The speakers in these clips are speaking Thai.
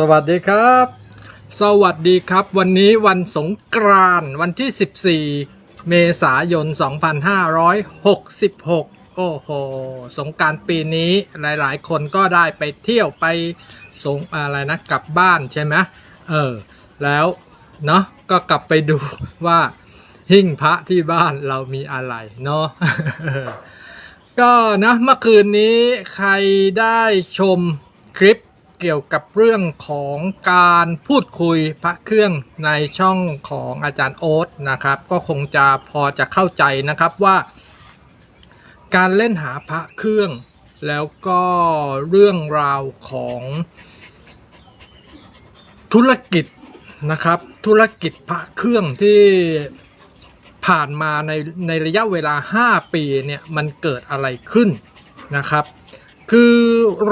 สวัสดีครับ สวัสดีครับ วันนี้วันสงกรานต์วันที่ 14 เมษายน 2566 โอ้โห สงการปีนี้หลายๆ คนก็ได้ไปเที่ยวไปสงอะไรนะกลับบ้านใช่ไหมเออ แล้วเนาะก็กลับไปดูว่าหิ้งพระที่บ้านเรามีอะไรเนาะก็นะเมื่อคืนนี้ใครได้ชมคลิป เกี่ยวกับเรื่องของการพูดคุยพระเครื่องในช่องของอาจารย์โอ๊ตนะครับ ก็คงจะพอจะเข้าใจนะครับว่า การเล่นหาพระเครื่อง แล้วก็เรื่องราวของธุรกิจนะครับ ธุรกิจพระเครื่องที่ผ่านมาในในระยะเวลา 5 ปีเนี่ยมันเกิดอะไรขึ้นนะครับ คือ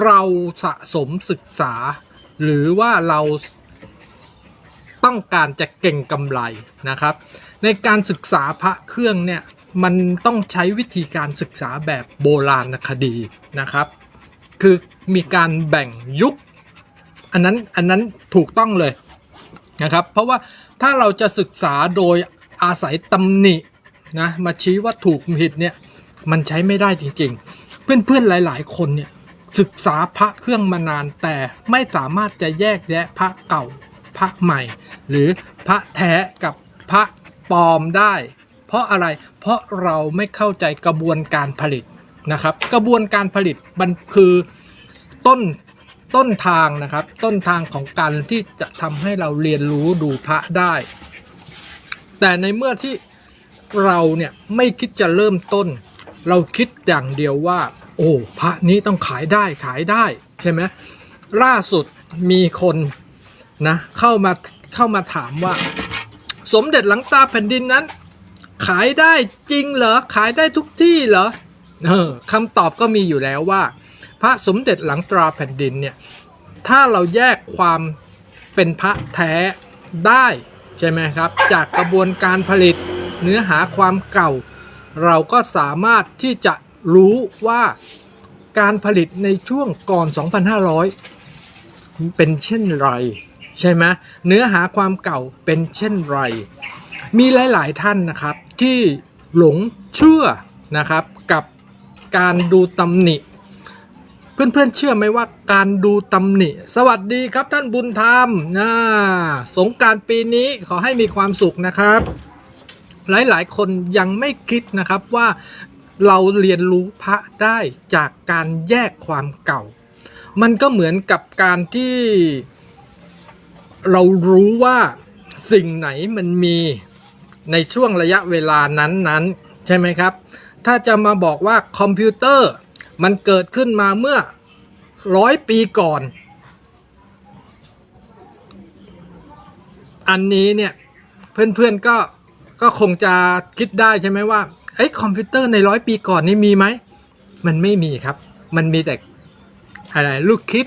เราสะสมศึกษา หรือว่าเราต้องการจะเก่งกำไรนะครับ ในการศึกษาพระเครื่องเนี่ยมันต้องใช้วิธีการศึกษาแบบโบราณคดีนะครับ คือมีการแบ่งยุค อันนั้นอันนั้นถูกต้องเลยนะครับ เพราะว่าถ้าเราจะศึกษาโดยอาศัยตำหนินะมาชี้ว่าถูกผิดเนี่ยมันใช้ไม่ได้จริงๆ เพื่อนๆหลาย ๆ คนเนี่ยศึกษาพระเครื่องมานานแต่ไม่สามารถจะแยกแยะพระเก่าพระใหม่ หรือพระแท้กับพระปลอมได้ เพราะอะไรเพราะเราไม่เข้าใจกระบวนการผลิตนะครับ กระบวนการผลิตมันคือต้นต้นทางนะครับ ต้นทางของการที่จะทำให้เราเรียนรู้ดูพระได้ แต่ในเมื่อที่เราเนี่ยไม่คิดจะเริ่มต้น เราคิดอย่างเดียวว่า โอ้พระนี้ต้องขายได้ขายได้ใช่ไหมล่าสุดมีคนนะเข้ามาเข้ามาถามว่า สมเด็จหลังตาแผ่นดินนั้น ขายได้จริงเหรอขายได้ทุกที่เหรอเออคำตอบก็มีอยู่แล้วว่า พระสมเด็จหลังตราแผ่นดินเนี่ยถ้าเราแยกความเป็นพระแท้ได้ใช่ไหมครับ จากกระบวนการผลิตเนื้อหาความเก่า เราก็สามารถที่จะรู้ว่าการผลิตในช่วงก่อน 2,500 เป็นเช่นไร ใช่ไหมเนื้อหาความเก่าเป็นเช่นไร มีหลาย ๆ ท่านนะครับที่หลงเชื่อนะครับกับการดูตำหนิ เพื่อนๆเชื่อไหมว่าการดูตำหนิ สวัสดีครับท่านบุญธรรมนะสงการปีนี้ขอให้มีความสุขนะครับ หลายๆคนยังไม่คิดนะครับว่าเราเรียนรู้พระได้จากการแยกความเก่า มันก็เหมือนกับการที่เรารู้ว่าสิ่งไหนมันมีในช่วงระยะเวลานั้นๆ ใช่ไหมครับ ถ้าจะมาบอกว่าคอมพิวเตอร์มันเกิดขึ้นมาเมื่อร้อยปีก่อน อันนี้เนี่ยเพื่อนๆก็ ก็คงจะคิดได้ใช่ไหมว่าไอ้คอมพิวเตอร์ในร้อยปีก่อนนี่มีไหม มันไม่มีครับ มันมีแต่อะไรลูกคิด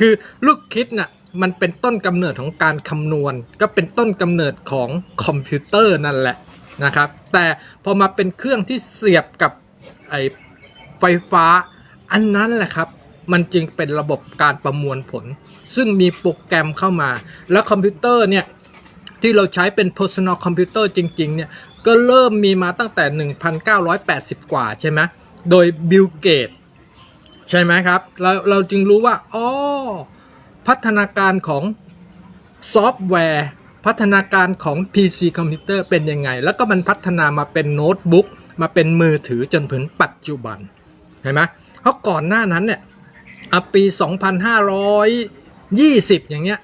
คือลูกคิดน่ะมันเป็นต้นกำเนิดของการคำนวณ ก็เป็นต้นกำเนิดของคอมพิวเตอร์นั่นแหละนะครับ แต่พอมาเป็นเครื่องที่เสียบกับไอไฟฟ้า อันนั้นแหละครับ มันจึงเป็นระบบการประมวลผล ซึ่งมีโปรแกรมเข้ามา แล้วคอมพิวเตอร์เนี่ย ที่เราใช้เป็น personal computer จริงๆเนี่ยก็เริ่มมีมาตั้งแต่ 1980 กว่าใช่ไหมโดยบิลเกตใช่ไหมครับ เราเราจึงรู้ว่าอ๋อพัฒนาการของซอฟต์แวร์ พัฒนาการของ PC คอมพิวเตอร์เป็นยังไง แล้วก็มันพัฒนามาเป็นโน้ตบุ๊กมาเป็นมือถือจนถึงปัจจุบันเห็นไหมเพราะก่อนหน้านั้นเนี่ยอปี 2520 อย่างเงี้ย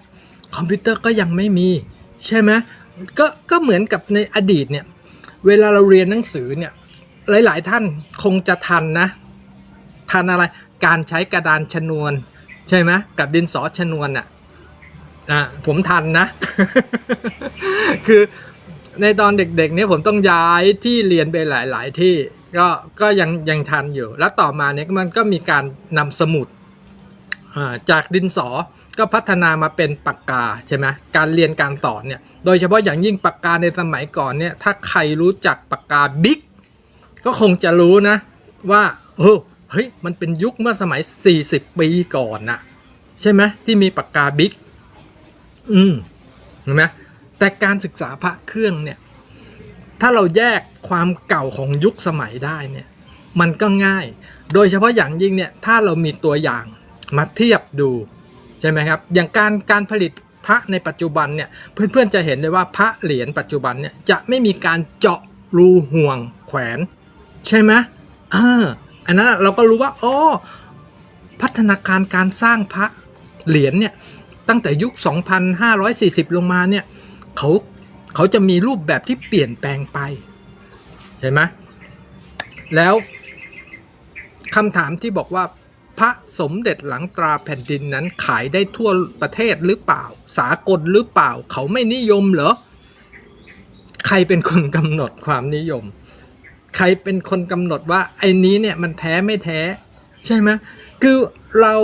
คอมพิวเตอร์ก็ยังไม่มี ใช่ไหมก็ก็เหมือนกับในอดีตเนี่ย เวลาเราเรียนหนังสือเนี่ย หลาย ๆ ท่านคงจะทันนะ ทันอะไรการใช้กระดานชนวน ใช่ไหมกับดินสอชนวนอะอะผมทันนะ คือในตอนเด็ก ๆ เนี่ยผมต้องย้ายที่เรียนไปหลาย ๆ ที่ก็ก็ยังยังทันอยู่ แล้วต่อมาเนี่ยมันก็มีการนำสมุด จากดินสอก็พัฒนามาเป็นปากกาใช่ไหมการเรียนการสอนเนี่ยโดยเฉพาะอย่างยิ่งปากกาในสมัยก่อนเนี่ยถ้าใครรู้จักปากกาบิ๊กก็คงจะรู้นะว่าเออเฮ้ยมันเป็นยุคเมื่อสมัย 40 ปีก่อนนะใช่ไหมที่มีปากกาบิ๊กอืมเห็นไหมแต่การศึกษาพระเครื่องเนี่ยถ้าเราแยกความเก่าของยุคสมัยได้เนี่ยมันก็ง่าย โดยเฉพาะอย่างยิ่งเนี่ยถ้าเรามีตัวอย่าง มาเทียบดูใช่ไหมครับ อย่างการการผลิตพระในปัจจุบันเนี่ยเพื่อนๆจะเห็นเลยว่าพระเหรียญปัจจุบันเนี่ยจะไม่มีการเจาะรูห่วงแขวนใช่ไหมอ่าอันนั้นเราก็รู้ว่าอ๋อพัฒนาการการสร้างพระเหรียญเนี่ยตั้งแต่ยุค 2,540 ลงมาเนี่ยเขาเขาจะมีรูปแบบที่เปลี่ยนแปลงไปเห็นไหมแล้วคำถามที่บอกว่า พระสมเด็จหลังตราแผ่นดินนั้นขายได้ทั่วประเทศหรือเปล่า สากลหรือเปล่า เขาไม่นิยมเหรอ ใครเป็นคนกำหนดความนิยม ใครเป็นคนกำหนดว่าไอ้นี้เนี่ยมันแท้ไม่แท้ ใช่ไหมคือเรา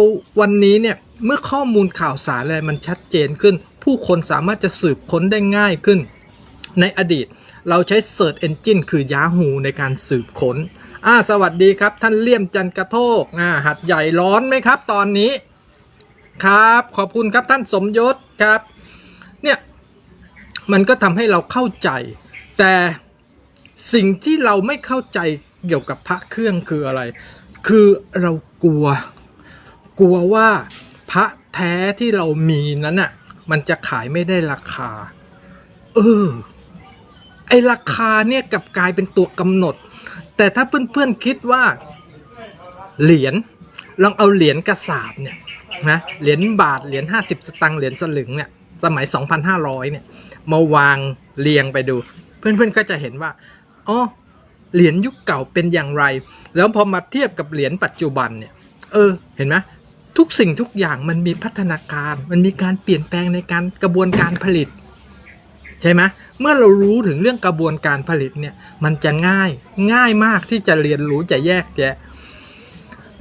วันนี้เนี่ยเมื่อข้อมูลข่าวสารอะไรมันชัดเจนขึ้น ผู้คนสามารถจะสืบค้นได้ง่ายขึ้น ในอดีตเราใช้ Search Engine คือ Yahoo ในการสืบค้น อ่าสวัสดีครับท่านเลี่ยมจันกระโทกอ่าหัดใหญ่ร้อนไหมครับ ตอนนี้ ครับ ขอบคุณครับท่านสมยศครับ เนี่ยมันก็ทำให้เราเข้าใจ แต่สิ่งที่เราไม่เข้าใจเกี่ยวกับพระเครื่องคืออะไร คือเรากลัว กลัวว่าพระแท้ที่เรามีนั้นน่ะมันจะขายไม่ได้ราคา เออไอราคาเนี่ยกับกลายเป็นตัวกำหนด แต่ถ้าเพื่อนๆคิดว่าเหรียญลองเอาเหรียญกระสาบเนี่ยนะเหรียญบาทเหรียญ50 สตังค์เหรียญสลึงเนี่ยสมัย 2,500เนี่ยมาวางเรียงไปดู เพื่อนๆก็จะเห็นว่าอ๋อเหรียญยุคเก่าเป็นอย่างไร แล้วพอมาเทียบกับเหรียญปัจจุบันเนี่ยเออเห็นไหมทุกสิ่งทุกอย่างมันมีพัฒนาการ มันมีการเปลี่ยนแปลงในการกระบวนการผลิต ใช่ไหมเมื่อเรารู้ถึงเรื่องกระบวนการผลิตเนี่ยมันจะง่ายง่ายมากที่จะเรียนรู้จะแยกแยะ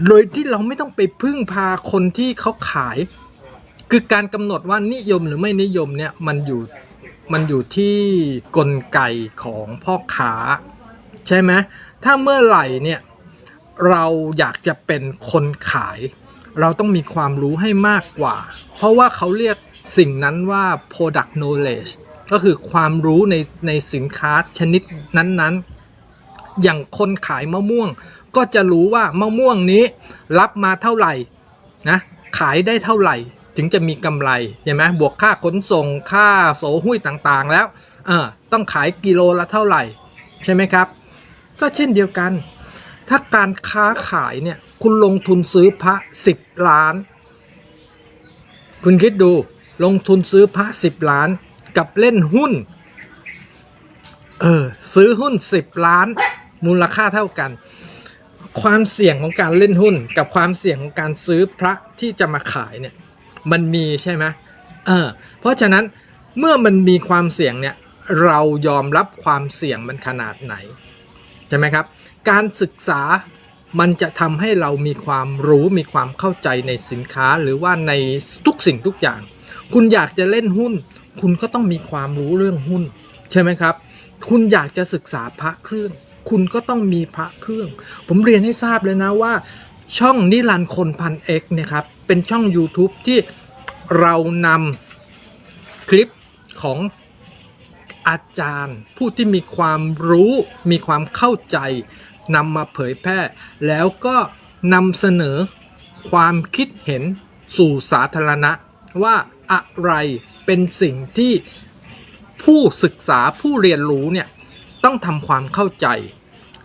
โดยที่เราไม่ต้องไปพึ่งพาคนที่เขาขาย คือการกำหนดว่านิยมหรือไม่นิยมเนี่ยมันอยู่มันอยู่ที่กลไกของพ่อค้า ใช่ไหมถ้าเมื่อไหร่เนี่ยเราอยากจะเป็นคนขาย เราต้องมีความรู้ให้มากกว่า เพราะว่าเขาเรียกสิ่งนั้นว่า product knowledge ก็คือความรู้ในในสินค้าชนิดนั้นๆ อย่างคนขายมะม่วง ก็จะรู้ว่ามะม่วงนี้รับมาเท่าไหร่นะขายได้เท่าไหร่ถึงจะมีกำไรใช่ไหมบวกค่าขนส่งค่าโสหุ้ยต่างๆ แล้วเออต้องขายกิโลละเท่าไหร่ใช่ไหมครับ ก็เช่นเดียวกัน ถ้าการค้าขายเนี่ยคุณลงทุนซื้อพระสิบล้าน คุณคิดดูลงทุนซื้อพระสิบล้าน กับเล่นหุ้น เออ ซื้อหุ้นสิบล้าน มูลค่าเท่ากัน ความเสี่ยงของการเล่นหุ้น กับความเสี่ยงของการซื้อพระที่จะมาขายเนี่ย มันมีใช่ไหมเออ เพราะฉะนั้นเมื่อมันมีความเสี่ยงเนี่ยเรายอมรับความเสี่ยงมันขนาดไหน ใช่ไหมครับ การศึกษามันจะทำให้เรามีความรู้มีความเข้าใจในสินค้าหรือว่าในทุกสิ่งทุกอย่าง คุณอยากจะเล่นหุ้น คุณก็ต้องมีความรู้เรื่องหุ้น ใช่ไหมครับ คุณอยากจะศึกษาพระเครื่อง คุณก็ต้องมีพระเครื่อง ผมเรียนให้ทราบเลยนะว่า ช่องนิรันคนพันเอกเนี่ยครับเป็นช่อง YouTube ที่เรานำคลิปของอาจารย์ ผู้ที่มีความรู้มีความเข้าใจนำมาเผยแพร่ แล้วก็นำเสนอความคิดเห็นสู่สาธารณะว่าอะไร เป็นสิ่งที่ผู้ศึกษาผู้เรียนรู้เนี่ยต้องทำความเข้าใจ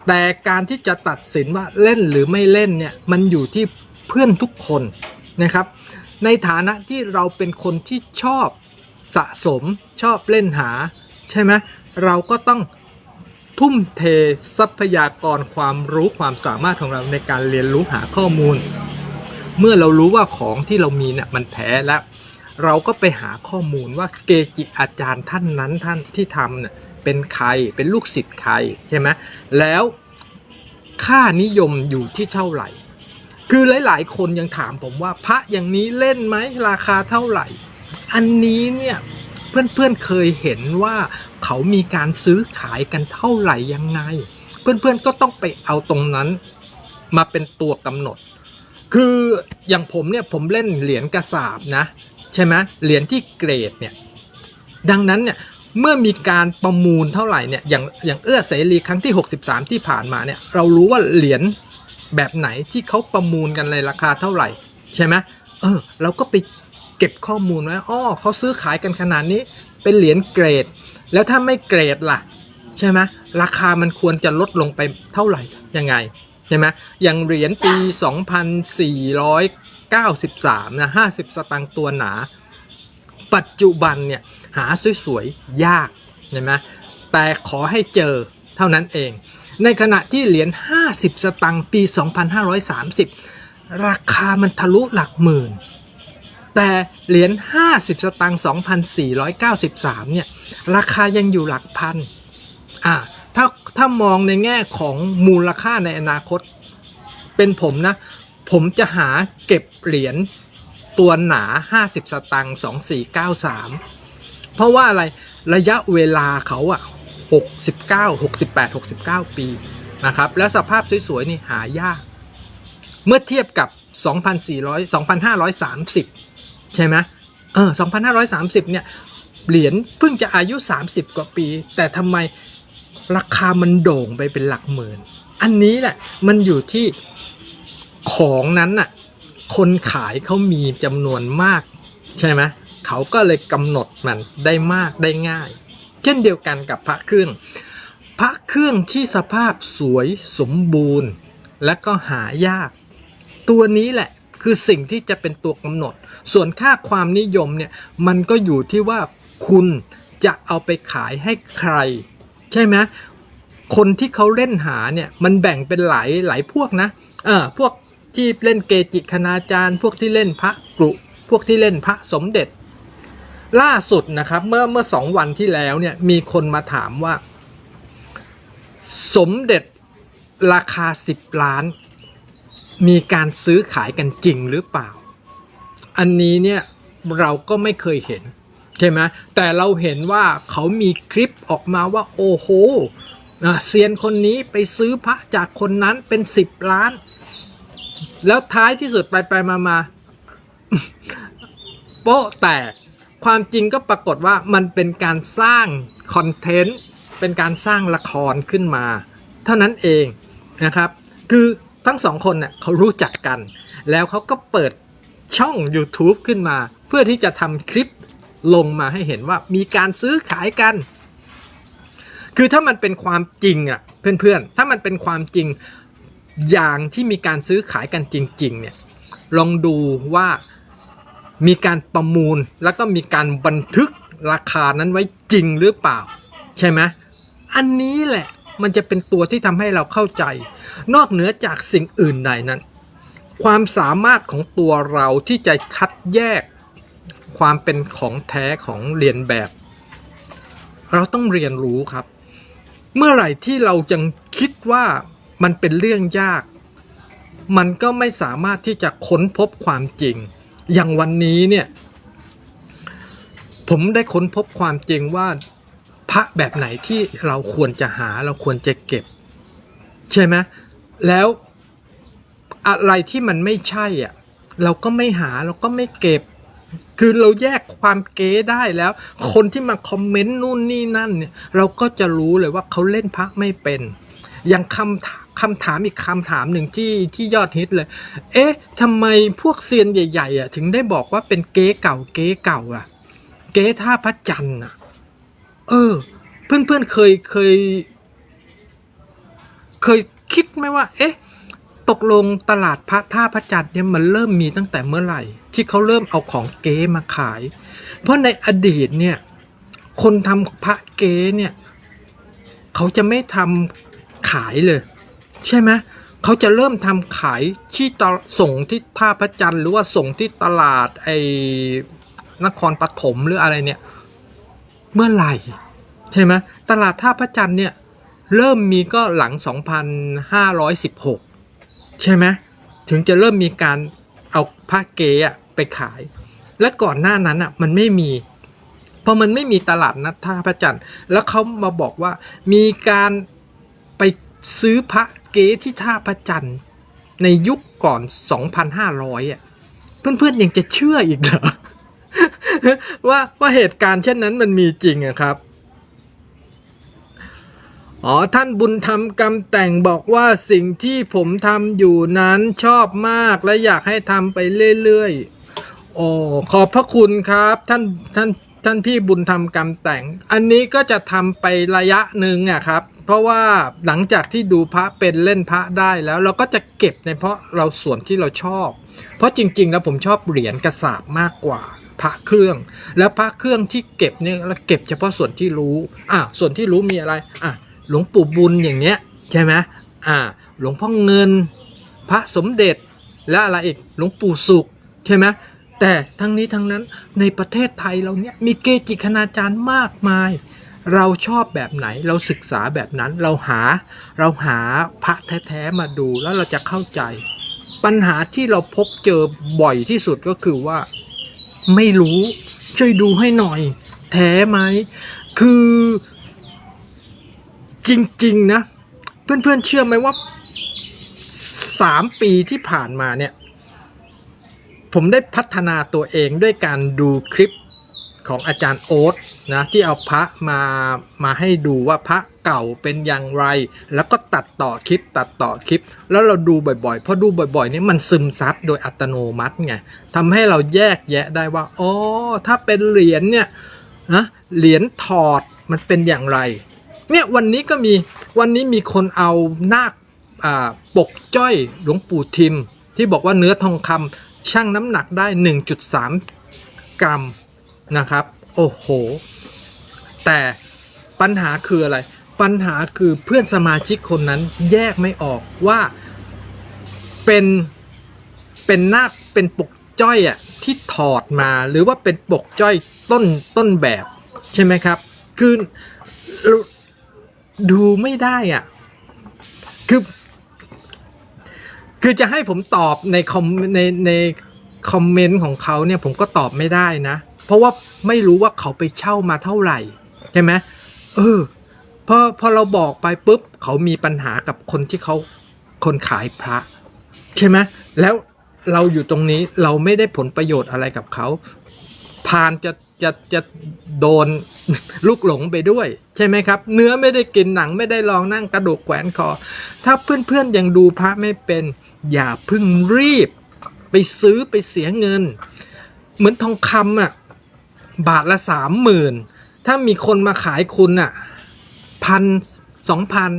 แต่การที่จะตัดสินว่าเล่นหรือไม่เล่นเนี่ยมันอยู่ที่เพื่อนทุกคนนะครับ ในฐานะที่เราเป็นคนที่ชอบสะสมชอบเล่นหา ใช่ไหมเราก็ต้องทุ่มเททรัพยากรความรู้ความสามารถของเราในการเรียนรู้หาข้อมูล เมื่อเรารู้ว่าของที่เรามีเนี่ยมันแท้แล้ว เราก็ไปหาข้อมูลว่าเกจิอาจารย์ท่านนั้นท่านที่ทำเนี่ยเป็นใครเป็นลูกศิษย์ใครใช่ไหมแล้วค่านิยมอยู่ที่เท่าไหร่ คือหลาย ๆ คนยังถามผมว่าพระอย่างนี้เล่นไหมราคาเท่าไหร่ อันนี้เนี่ยเพื่อนๆเคยเห็นว่าเขามีการซื้อขายกันเท่าไหร่ยังไง เพื่อนๆก็ต้องไปเอาตรงนั้นมาเป็นตัวกำหนด คืออย่างผมเนี่ยผมเล่นเหรียญกระสาบนะ ช่ไหมเหรียญที่เกรดเนี่ยดังนั้นเนี่ยเมื่อมีการประมูลเท่าไหร่เนี่ยอย่างอย่างเอื้อเสรีครั้งที่ 63 ที่ผ่านมาเนี่ยเรารู้ว่าเหรียญแบบไหนที่เขาประมูลกันในราคาเท่าไหร่ ใช่ไหมเออเราก็ไปเก็บข้อมูลไว้อ้อเขาซื้อขายกันขนาดนี้เป็นเหรียญเกรด แล้วถ้าไม่เกรดล่ะ ใช่ไหมราคามันควรจะลดลงไปเท่าไหร่ยังไงใช่ไหมอย่างเหรียญปี 93นะ50 สตางค์ตัวหนา ปัจจุบันเนี่ยหาสวยๆ ยากเห็นไหมแต่ขอให้เจอเท่านั้นเอง ในขณะที่เหรียญ 50 สตางค์ปี 2530 ราคามันทะลุหลักหมื่น แต่เหรียญ 50 สตางค์2493 เนี่ย ราคายังอยู่หลักพัน อ่าถ้าถ้ามองในแง่ของมูลค่าในอนาคต เป็นผมนะ ผมจะหาเก็บเหรียญตัวหนา 50 สตางค์2493 เพราะว่าอะไรระยะเวลาเขาอะ69 68 69 ปีนะครับ และสภาพสวย ๆ นี่หายาก เมื่อเทียบกับ 2,400 2,530 ใช่ไหมเออ 2,530 เนี่ย เหรียญเพิ่งจะอายุ 30 กว่าปี แต่ทำไมราคามันโด่งไปเป็นหลักหมื่น อันนี้แหละมันอยู่ที่ ของนั้นน่ะคนขายเขามีจำนวนมาก ใช่ไหมเขาก็เลยกำหนดมันได้มากได้ง่าย เช่นเดียวกันกับพระเครื่องพระเครื่องที่สภาพสวยสมบูรณ์ และก็หายาก ตัวนี้แหละคือสิ่งที่จะเป็นตัวกำหนด ส่วนค่าความนิยมเนี่ยมันก็อยู่ที่ว่าคุณจะเอาไปขายให้ใคร ใช่ไหมคนที่เขาเล่นหาเนี่ยมันแบ่งเป็นหลายหลายพวกนะเออพวก ที่เล่นเกจิคณาจารย์ พวกที่เล่นพระกรุพวกที่เล่นพระสมเด็จ ล่าสุดนะครับเมื่อเมื่อสองวันที่แล้วเนี่ยมีคนมาถามว่า สมเด็จราคา 10 ล้าน มีการซื้อขายกันจริงหรือเปล่า อันนี้เนี่ยเราก็ไม่เคยเห็นใช่ไหมแต่เราเห็นว่าเขามีคลิปออกมาว่าโอ้โหเซียนคนนี้ไปซื้อพระจากคนนั้นเป็น 10 ล้าน แล้วท้ายที่สุดไปไปมามาโป๊ะแตกความจริงก็ปรากฏว่ามันเป็นการสร้างคอนเทนต์เป็นการสร้างละครขึ้นมา เท่านั้นเองนะครับ คือทั้งสองคนเน่ยเขารู้จักกัน แล้วเขาก็เปิดช่อง YouTube ขึ้นมา เพื่อที่จะทำคลิปลงมาให้เห็นว่ามีการซื้อขายกัน คือถ้ามันเป็นความจริงอะเพื่อนๆ ถ้ามันเป็นความจริง อย่างที่มีการซื้อขายกันจริงๆเนี่ยลองดูว่ามีการประมูลแล้วก็มีการบันทึกราคานั้นไว้จริงหรือเปล่า ใช่ไหมอันนี้แหละมันจะเป็นตัวที่ทำให้เราเข้าใจ นอกเหนือจากสิ่งอื่นใดนั้น ความสามารถของตัวเราที่จะคัดแยกความเป็นของแท้ของเรียนแบบ เราต้องเรียนรู้ครับ เมื่อไหร่ที่เรายังคิดว่า มันเป็นเรื่องยาก มันก็ไม่สามารถที่จะค้นพบความจริง อย่างวันนี้เนี่ย ผมได้ค้นพบความจริงว่าพระแบบไหนที่เราควรจะหาเราควรจะเก็บ ใช่ไหมแล้วอะไรที่มันไม่ใช่อะ เราก็ไม่หาเราก็ไม่เก็บ คือเราแยกความเก๊ได้แล้ว คนที่มาคอมเมนต์นู่นนี่นั่นเนี่ย เราก็จะรู้เลยว่าเขาเล่นพระไม่เป็น อย่างคำถ คำถามอีกคำถามหนึ่งที่ที่ยอดฮิตเลย เอ๊ะทำไมพวกเซียนใหญ่ๆอะถึงได้บอกว่าเป็นเก๊เก่าเก๊เก่าอะ เก๊ท่าพระจันทร์อะ เออ เพื่อนๆเคยเคย เคยคิดไหมว่า เอ๊ะตกลงตลาดพระท่าพระจันทร์เนี่ยมันเริ่มมีตั้งแต่เมื่อไหร่ ที่เขาเริ่มเอาของเก๊มาขาย เพราะในอดีตเนี่ย คนทำพระเก๊เนี่ย เขาจะไม่ทำขายเลย ใช่ไหมเขาจะเริ่มทำขายที่ตส่งที่ท่าพระจันทร์หรือว่าส่งที่ตลาดไอ้นครปฐมหรืออะไรเนี่ยเมื่อไหร่ใช่ไหมตลาดท่าพระจันทร์เนี่ยเริ่มมีก็หลัง 2,516 ใช่ไหมถึงจะเริ่มมีการเอาผ้าเก๊อะไปขาย และก่อนหน้านั้นอะมันไม่มีพอมันไม่มีตลาดนัดท่าพระจันทร์แล้วเขามาบอกว่ามีการ ซื้อพระเกที่ท่าพระจันทร์ในยุคก่อน 2,500 อะ เพื่อนๆยังจะเชื่ออีกเหรอ ว่าว่าเหตุการณ์เช่นนั้นมันมีจริงอะครับ อ๋อท่านบุญธรรมกำแต่งบอกว่าสิ่งที่ผมทำอยู่นั้นชอบมากและอยากให้ทำไปเรื่อยๆ โอ้ขอบพระคุณครับ ท่านท่านท่านพี่บุญธรรมกำแต่ง อันนี้ก็จะทำไประยะหนึ่งอะครับ เพราะว่าหลังจากที่ดูพระเป็นเล่นพระได้แล้วเราก็จะเก็บในเพราะเราส่วนที่เราชอบ เพราะจริง ๆ แล้วผมชอบเหรียญกระสาบมากกว่าพระเครื่อง แล้วพระเครื่องที่เก็บเนี่ยเราเก็บเฉพาะส่วนที่รู้อะส่วนที่รู้มีอะไรอะหลวงปู่บุญอย่างเนี้ยใช่ไหมอ่าหลวงพ่อเงิน พระสมเด็จและอะไรอีกหลวงปู่สุขใช่ไหมแต่ทั้งนี้ทั้งนั้นในประเทศไทยเราเนี่ยมีเกจิคณาจารย์มากมาย เราชอบแบบไหนเราศึกษาแบบนั้นเราหาเราหาพระแท้ๆมาดูแล้วเราจะเข้าใจ ปัญหาที่เราพบเจอบ่อยที่สุดก็คือว่า ไม่รู้ช่วยดูให้หน่อย แท้ไหมคือจริงๆนะเพื่อนๆเชื่อไหมว่าสามปีที่ผ่านมาเนี่ย ผมได้พัฒนาตัวเองด้วยการดูคลิป ของอาจารย์โอ๊ตนะที่เอาพระมามาให้ดูว่าพระเก่าเป็นอย่างไร แล้วก็ตัดต่อคลิปตัดต่อคลิป แล้วเราดูบ่อยๆพอดูบ่อยๆนี่มันซึมซับโดยอัตโนมัติไงทำให้เราแยกแยะได้ว่าอ๋อถ้าเป็นเหรียญเนี่ยนะเหรียญถอดมันเป็นอย่างไรเนี่ยวันนี้ก็มีวันนี้มีคนเอานาคปกจ้อยหลวงปู่ทิม ที่บอกว่าเนื้อทองคำชั่งน้ำหนักได้ 1.3 กรัม นะครับ โอ้โห แต่ปัญหาคืออะไร ปัญหาคือเพื่อนสมาชิกคนนั้นแยกไม่ออกว่าเป็นเป็นนาคเป็นปกจ้อยอะที่ถอดมาหรือว่าเป็นปกจ้อยต้นต้นแบบใช่ไหมครับ คือดูไม่ได้อะคือคือจะให้ผมตอบในคอมในในคอมเมนต์ของเขาเนี่ยผมก็ตอบไม่ได้นะ เพราะว่าไม่รู้ว่าเขาไปเช่ามาเท่าไหร่ใช่ไหมเออพอพอเราบอกไปปุ๊บเขามีปัญหากับคนที่เขาคนขายพระ ใช่ไหมแล้วเราอยู่ตรงนี้เราไม่ได้ผลประโยชน์อะไรกับเขาพานจะจะจะโดนลูกหลงไปด้วย ใช่ไหมครับ เนื้อไม่ได้กินหนังไม่ได้ลองนั่งกระดูกแขวนคอ ถ้าเพื่อนๆยังดูพระไม่เป็น อย่าพึ่งรีบ ไปซื้อไปเสียเงิน เหมือนทองคำอะ บาทละสามหมื่นถ้ามีคนมาขายคุณอะพันสองพัน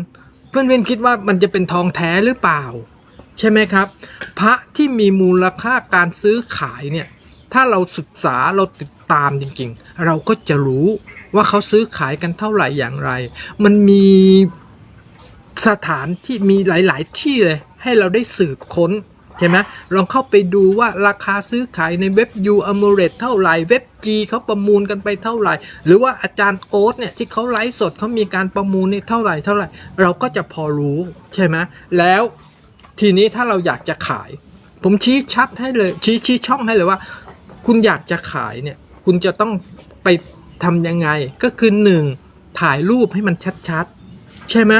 เพื่อนๆคิดว่ามันจะเป็นทองแท้หรือเปล่า ใช่ไหมครับ พระที่มีมูลค่าการซื้อขายเนี่ยถ้าเราศึกษาเราติดตามจริงๆ เราก็จะรู้ว่าเขาซื้อขายกันเท่าไหร่อย่างไร มันมีสถานที่มีหลาย ๆ ที่เลยให้เราได้สืบค้น ใช่ไหมลองเข้าไปดูว่าราคาซื้อขายในเว็บ U a m o r e t เท่าไหร่เว็บ G เขาประมูลกันไปเท่าไหร่ หรือว่าอาจารย์โอ๊ตเนี่ยที่เขาไลฟ์สดเขามีการประมูลเนี่ยเท่าไหร่เท่าไหร่ เราก็จะพอรู้ใช่ไหมแล้วทีนี้ถ้าเราอยากจะขาย ผมชี้ชัดให้เลยชี้ชี้ช่องให้เลยว่า คุณอยากจะขายเนี่ยคุณจะต้องไปทำยังไง ก็คือหนึ่งถ่ายรูปให้มันชัดๆ ใช่ไหม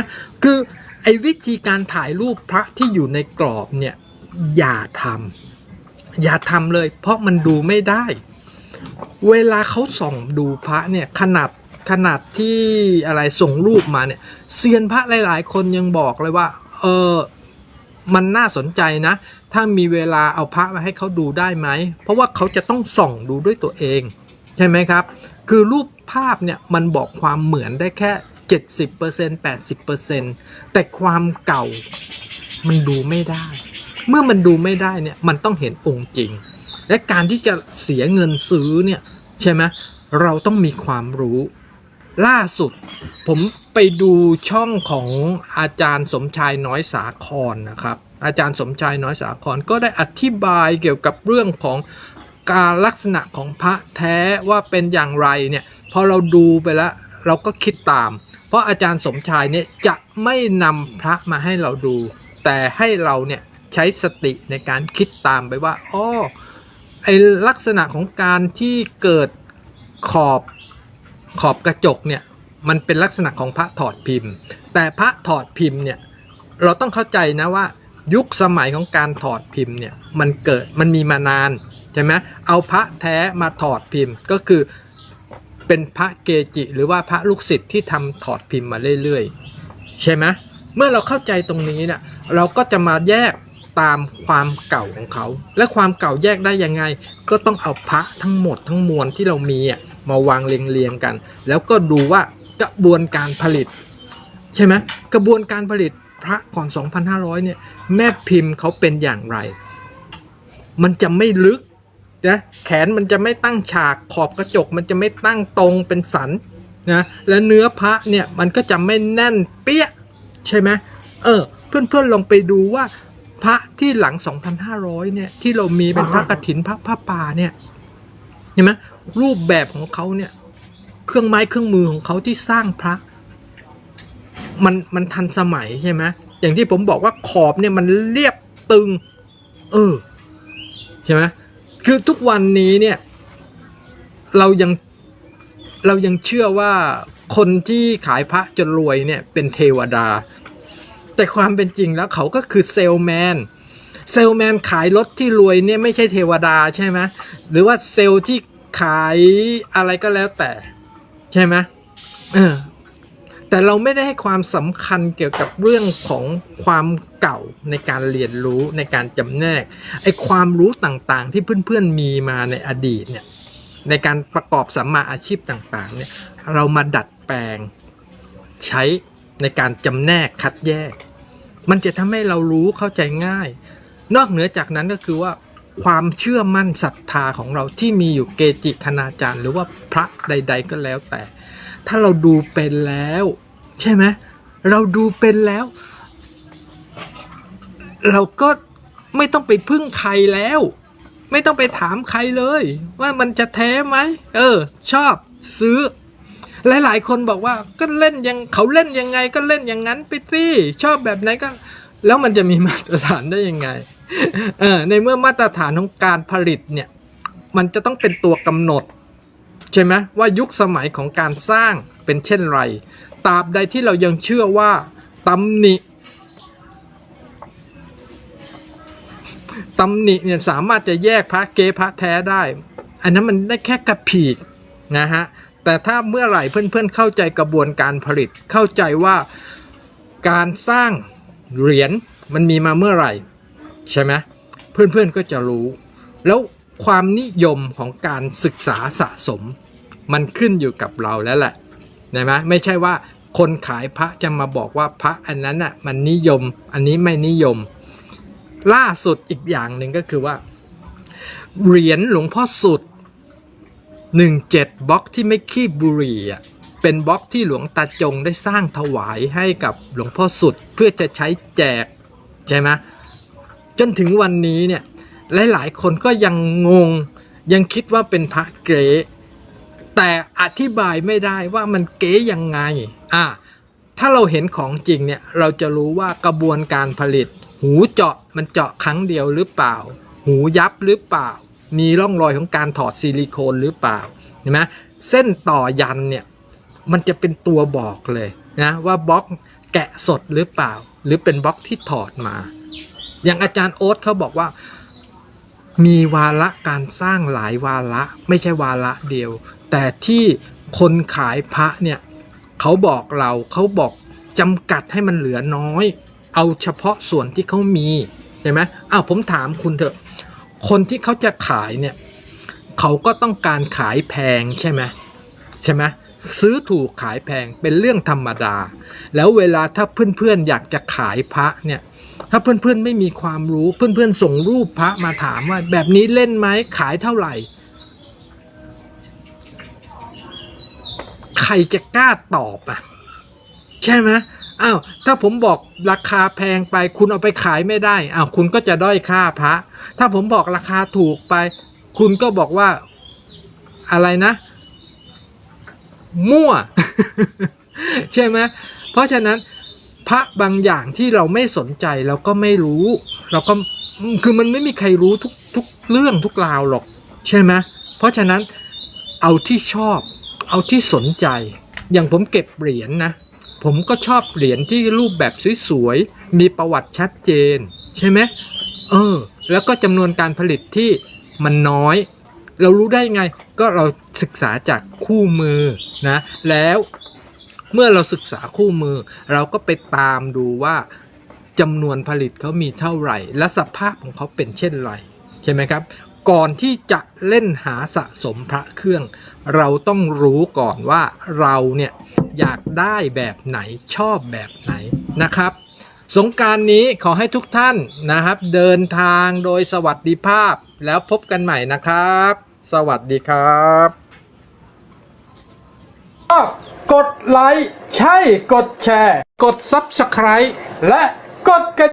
คือไอ้วิธีการถ่ายรูปพระที่อยู่ในกรอบเนี่ย อย่าทำอย่าทำเลย เพราะมันดูไม่ได้ เวลาเขาส่องดูพระเนี่ยขนาดขนาดที่อะไรส่งรูปมาเนี่ยเซียนพระหลายๆ คนยังบอกเลยว่า เออมันน่าสนใจนะ ถ้ามีเวลาเอาพระมาให้เขาดูได้ไหม เพราะว่าเขาจะต้องส่องดูด้วยตัวเอง ใช่ไหมครับ คือรูปภาพเนี่ยมันบอกความเหมือนได้แค่ 70% 80%แต่ความเก่ามันดูไม่ได้ เมื่อมันดูไม่ได้เนี่ยมันต้องเห็นองค์จริง และการที่จะเสียเงินซื้อเนี่ยใช่ไหมเราต้องมีความรู้ล่าสุด ผมไปดูช่องของอาจารย์สมชายน้อยสาครนะครับ อาจารย์สมชายน้อยสาครก็ได้อธิบายเกี่ยวกับเรื่องของการลักษณะของพระแท้ว่าเป็นอย่างไรเนี่ยพอเราดูไปแล้วเราก็คิดตาม เพราะอาจารย์สมชายเนี่ยจะไม่นำพระมาให้เราดู แต่ให้เราเนี่ย ใช้สติในการคิดตามไปว่าอ้อไอลักษณะของการที่เกิดขอบขอบกระจกเนี่ยมันเป็นลักษณะของพระถอดพิมพ์ แต่พระถอดพิมพ์เนี่ยเราต้องเข้าใจนะว่ายุคสมัยของการถอดพิมพ์เนี่ยมันเกิดมันมีมานานใช่ไหมเอาพระแท้มาถอดพิมพ์ก็คือเป็นพระเกจิ หรือว่าพระลูกศิษย์ที่ทำถอดพิมพ์มาเรื่อยๆ ใช่ไหมเมื่อเราเข้าใจตรงนี้เนี่ยเราก็จะมาแยก ตามความเก่าของเขา และความเก่าแยกได้ยังไง ก็ต้องเอาพระทั้งหมดทั้งมวลที่เรามีอะมาวางเรียงๆกัน แล้วก็ดูว่ากระบวนการผลิต ใช่ไหมกระบวนการผลิตพระก่อน 2,500 เนี่ย แม่พิมพ์เขาเป็นอย่างไร มันจะไม่ลึกนะแขนมันจะไม่ตั้งฉากขอบกระจก มันจะไม่ตั้งตรงเป็นสันนะและเนื้อพระเนี่ยมันก็จะไม่แน่นเปี้ยใช่ไหมเออเพื่อนๆลองไปดูว่า พระที่หลัง 2,500 เนี่ย ที่เรามีเป็นพระกฐินพระผ้าป่าเนี่ยเห็นไหมรูปแบบของเขาเนี่ย เครื่องไม้เครื่องมือของเขาที่สร้างพระ มันมันทันสมัยใช่ไหมอย่างที่ผมบอกว่าขอบเนี่ยมันเรียบตึง เออใช่ไหมคือทุกวันนี้เนี่ย เรายังเรายังเชื่อว่าคนที่ขายพระจนรวยเนี่ยเป็นเทวดา แต่ความเป็นจริงแล้วเขาก็คือเซลแมนเซลแมนขายรถที่รวยเนี่ยไม่ใช่เทวดาใช่ไหมหรือว่าเซลที่ขายอะไรก็แล้วแต่ ใช่ไหมเออแต่เราไม่ได้ให้ความสำคัญเกี่ยวกับเรื่องของความเก่าในการเรียนรู้ในการจำแนกไอ้ความรู้ต่างๆ ที่เพื่อนๆมีมาในอดีตเนี่ยในการประกอบสัมมาอาชีพต่างๆเนี่ยเรามาดัดแปลงใช้ในการจำแนกคัดแยก มันจะทำให้เรารู้เข้าใจง่าย นอกเหนือจากนั้นก็คือว่า ความเชื่อมั่นศรัทธาของเราที่มีอยู่เกจิคณาจารย์ หรือว่าพระใด ๆ ก็แล้วแต่ ถ้าเราดูเป็นแล้ว ใช่ไหมเราดูเป็นแล้ว เราก็ไม่ต้องไปพึ่งใครแล้ว ไม่ต้องไปถามใครเลย ว่ามันจะแท้ไหมเออ ชอบซื้อ หลายๆคนบอกว่าก็เล่นยังเขาเล่นยังไงก็เล่นอย่างนั้นไปสิชอบแบบไหนก็ แล้วมันจะมีมาตรฐานได้ยังไงเออในเมื่อมาตรฐานของการผลิตเนี่ย มันจะต้องเป็นตัวกำหนด ใช่ไหมว่ายุคสมัยของการสร้างเป็นเช่นไรตราบใดที่เรายังเชื่อว่าตำหนิตำหนิเนี่ยสามารถจะแยกพระเกพระแท้ได้ อันนั้นมันได้แค่กระผีกนะฮะ แต่ถ้าเมื่อไหร่เพื่อนๆเข้าใจกระบวนการผลิตเข้าใจว่าการสร้างเหรียญมันมีมาเมื่อไหร่ ใช่ไหมเพื่อนๆก็จะรู้ แล้วความนิยมของการศึกษาสะสม มันขึ้นอยู่กับเราแล้วแหละเห็นไหมไม่ใช่ว่าคนขายพระจะมาบอกว่าพระอันนั้นอะมันนิยมอันนี้ไม่นิยม ล่าสุดอีกอย่างหนึ่งก็คือว่า เหรียญหลวงพ่อสุด 17บล็อกที่ไม่คีบบุหรี่อะเป็นบล็อกที่หลวงตาจงได้สร้างถวายให้กับหลวงพ่อสุดเพื่อจะใช้แจกใช่ไหมจนถึงวันนี้เนี่ยหลายๆคนก็ยังงงยังคิดว่าเป็นพระเก๋แต่อธิบายไม่ได้ว่ามันเก๋ยังไงอะถ้าเราเห็นของจริงเนี่ยเราจะรู้ว่ากระบวนการผลิต หูเจาะมันเจาะครั้งเดียวหรือเปล่า หูยับหรือเปล่า มีร่องรอยของการถอดซิลิโคนหรือเปล่าเห็นไหมเส้นต่อยันเนี่ยมันจะเป็นตัวบอกเลยนะว่าบล็อกแกะสดหรือเปล่า หรือเป็นบล็อกที่ถอดมา อย่างอาจารย์โอ๊ตเขาบอกว่า มีวาระการสร้างหลายวาระไม่ใช่วาระเดียว แต่ที่คนขายพระเนี่ยเขาบอกเราเขาบอกจำกัดให้มันเหลือน้อย เอาเฉพาะส่วนที่เขามีใช่ไหมอ้าวผมถามคุณเถอะ คนที่เขาจะขายเนี่ยเขาก็ต้องการขายแพงใช่ไหมใช่ไหมซื้อถูกขายแพงเป็นเรื่องธรรมดา แล้วเวลาถ้าเพื่อนๆอยากจะขายพระเนี่ยถ้าเพื่อนๆไม่มีความรู้เพื่อนๆส่งรูปพระมาถามว่า แบบนี้เล่นไหมขายเท่าไหร่ ใครจะกล้าตอบอะใช่ไหม อ้าวถ้าผมบอกราคาแพงไป คุณเอาไปขายไม่ได้อ้าวคุณก็จะด้อยค่าพระ ถ้าผมบอกราคาถูกไป คุณก็บอกว่าอะไรนะ มั่ว ใช่ไหมเพราะฉะนั้นพระบางอย่างที่เราไม่สนใจเราก็ไม่รู้ เราก็คือมันไม่มีใครรู้ทุกทุกเรื่องทุกราวหรอก ใช่ไหมเพราะฉะนั้นเอาที่ชอบ เอาที่สนใจ อย่างผมเก็บเหรียญนะ ผมก็ชอบเหรียญที่รูปแบบสวยๆ มีประวัติชัดเจน ใช่ไหมเออ แล้วก็จำนวนการผลิตที่มันน้อย เรารู้ได้ไงก็เราศึกษาจากคู่มือนะ แล้วเมื่อเราศึกษาคู่มือ เราก็ไปตามดูว่าจำนวนผลิตเขามีเท่าไหร่ และสภาพของเขาเป็นเช่นไรใช่ไหมครับ ก่อนที่จะเล่นหาสะสมพระเครื่อง เราต้องรู้ก่อนว่าเราเนี่ย อยากได้แบบไหนชอบแบบไหนนะครับ สงการนี้ขอให้ทุกท่านนะครับ เดินทางโดยสวัสดิภาพแล้วพบกันใหม่นะครับ สวัสดีครับกดไลค์ใช่กดแชร์ กด Subscribe และกดกระ